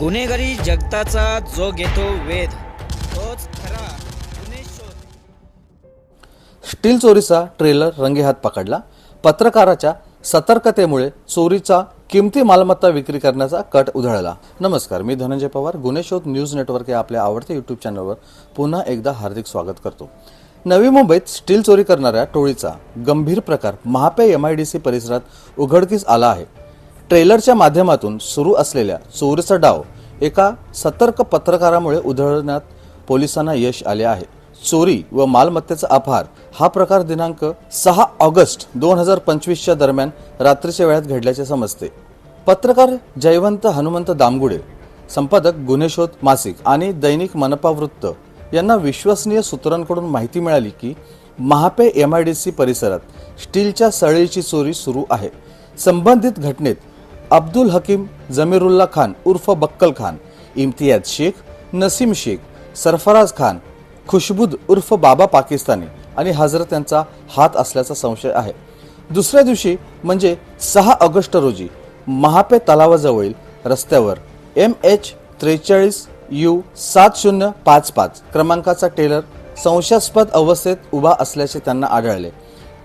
गुन्हेगारी जगताचा जो घेतो वेध तोच खरा गुन्हे शोध. स्टील चोरीचा ट्रेलर रंगेहात पकडला. पत्रकाराच्या सतर्कतेमुळे चोरीचा किमती मालमत्ता विक्री करण्याचा कट उधळला. नमस्कार मी धनंजय पवार गुन्हे शोध न्यूज नेटवर्क या आपल्या आवडत्या यूट्यूब चॅनलवर पुन्हा एकदा हार्दिक स्वागत करतो. नवी मुंबईत स्टील चोरी करणाऱ्या टोळीचा गंभीर प्रकार Mahape M I D C परिसरात उघडकीस आला आहे. ट्रेलरच्या माध्यमातून सुरू असलेल्या चोरीचा डाव एका सतर्क पत्रकारामुळे उधळण्यात पोलिसांना यश आले आहे. चोरी व मालमत्तेचा अपहार हा प्रकार दिनांक सहा ऑगस्ट दोन हजार पंचवीसच्या दरम्यान रात्रीच्या वेळात घडल्याचे समजते. पत्रकार जयवंत हनुमंत दामगुडे संपादक गुन्हेशोध मासिक आणि दैनिक मनपा वृत्त यांना विश्वसनीय सूत्रांकडून माहिती मिळाली की Mahape M I D C परिसरात स्टीलच्या सळीची चोरी सुरू आहे. संबंधित घटनेत अब्दुल हकीम जमीरुल्ला खान उर्फ बक्कल खान इम्तियाज शेख नसीम शेख सरफराज खान खुशबुद उर्फ बाबा पाकिस्तानी आणि हजरत यांचा हात असल्याचा संशय आहे. दुसऱ्या दिवशी म्हणजे सहा ऑगस्ट रोजी महापे तलावाजवळील रस्त्यावर एम एच त्रेचाळीस यू सात शून्य पाच पाच क्रमांकाचा टेलर संशयास्पद अवस्थेत उभा असल्याचे त्यांना आढळले.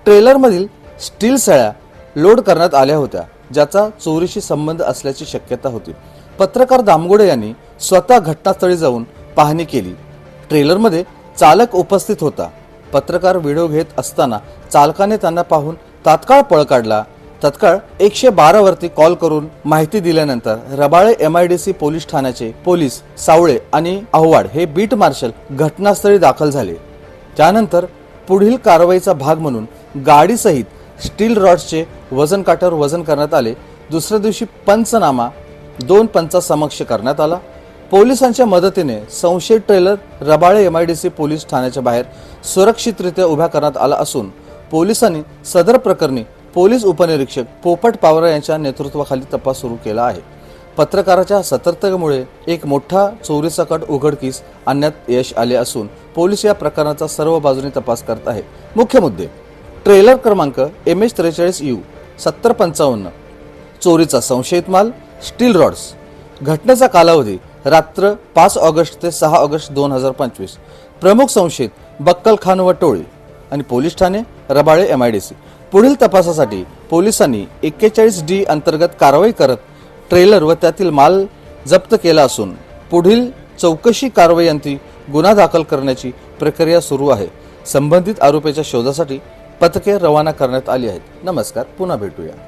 ट्रेलरमधील स्टील सळ्या लोड करण्यात आल्या होत्या. ज्याचा चोरीशी संबंध असल्याची शक्यता होती. पत्रकार दामगोडे यांनी स्वतः घटनास्थळी जाऊन पाहणी केली. ट्रेलरमध्ये चालक उपस्थित होता. पत्रकार व्हिडिओ घेत असताना चालकाने त्यांना पाहून तात्काळ पळ काढला. तत्काळ एकशे बारा वरती कॉल करून माहिती दिल्यानंतर Rabale M I D C police ठाण्याचे पोलीस सावळे आणि आव्हाड हे बीट मार्शल घटनास्थळी दाखल झाले. त्यानंतर पुढील कारवाईचा भाग म्हणून गाडीसहित स्टील रॉड्सचे वजन काट्यावर वजन करण्यात आले. दुसऱ्या दिवशी पंचनामा दोन पंचासमक्ष करण्यात आला. पोलिसांच्या मदतीने संशयित trailer Rabale M I D C police ठाण्याच्या बाहेर सुरक्षितरित्या उभ्या करण्यात आला असून पोलिसांनी सदर प्रकरणी पोलीस उपनिरीक्षक पोपट पावरा यांच्या नेतृत्वाखाली तपास सुरू केला आहे. पत्रकाराच्या सतर्कतेमुळे एक मोठा चोरीचा कट उघडकीस आणण्यात यश आले असून पोलीस या प्रकरणाचा सर्व बाजूने तपास करत आहे. मुख्य मुद्दे ट्रेलर क्रमांक एम एच त्रेचाळीस यू सत्तर पंचावन्न. चोरीचा संशयित माल स्टील रॉड्स. घटनेचा कालावधी रात्र पाच ऑगस्ट ते सहा ऑगस्ट दोन हजार पंचवीस. प्रमुख संशयित बक्कल खान व टोळी. आणि police Thane Rabale M I D C पुढील तपासासाठी पोलिसांनी एक्केचाळीस डी अंतर्गत कारवाई करत ट्रेलर व त्यातील माल जप्त केला असून पुढील चौकशी कारवाईअंती गुन्हा दाखल करण्याची प्रक्रिया सुरू आहे. संबंधित आरोपीच्या शोधासाठी पथके रवाना करण्यात आली आहेत. नमस्कार पुन्हा भेटूया.